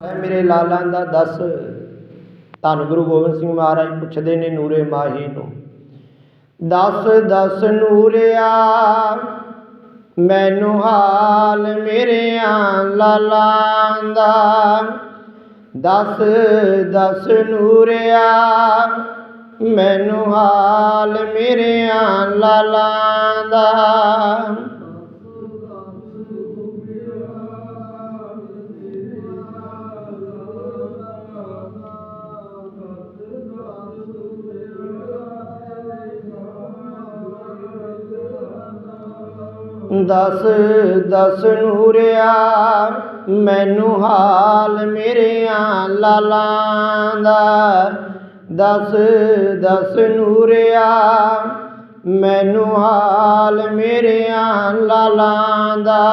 ਹੈ ਮੇਰੇ ਲਾਲਾਂ ਦਾ ਦੱਸ। ਧੰਨ ਗੁਰੂ ਗੋਬਿੰਦ ਸਿੰਘ ਮਹਾਰਾਜ ਪੁੱਛਦੇ ਨੇ ਨੂਰੇ ਮਾਹੀ ਨੂੰ, ਦਸ ਦਸ ਨੂਰਿਆ, ਮੈਨੂੰ ਹਾਲ ਮੇਰਿਆਂ ਲਾਲਾਂ ਦਾ। ਦਸ ਦਸ ਨੂਰਿਆ, ਮੈਨੂੰ ਹਾਲ ਮੇਰਿਆਂ ਲਾਲਾਂ ਦਾ। ਦਸ ਦਸ ਨੂਰਿਆ, ਮੈਨੂੰ ਹਾਲ ਮੇਰਿਆਂ ਲਾਲਾਂ ਦਾ। ਦਸ ਦਸ ਨੂਰਿਆ, ਮੈਨੂੰ ਹਾਲ ਮੇਰਿਆਂ ਲਾਲਾਂ ਦਾ।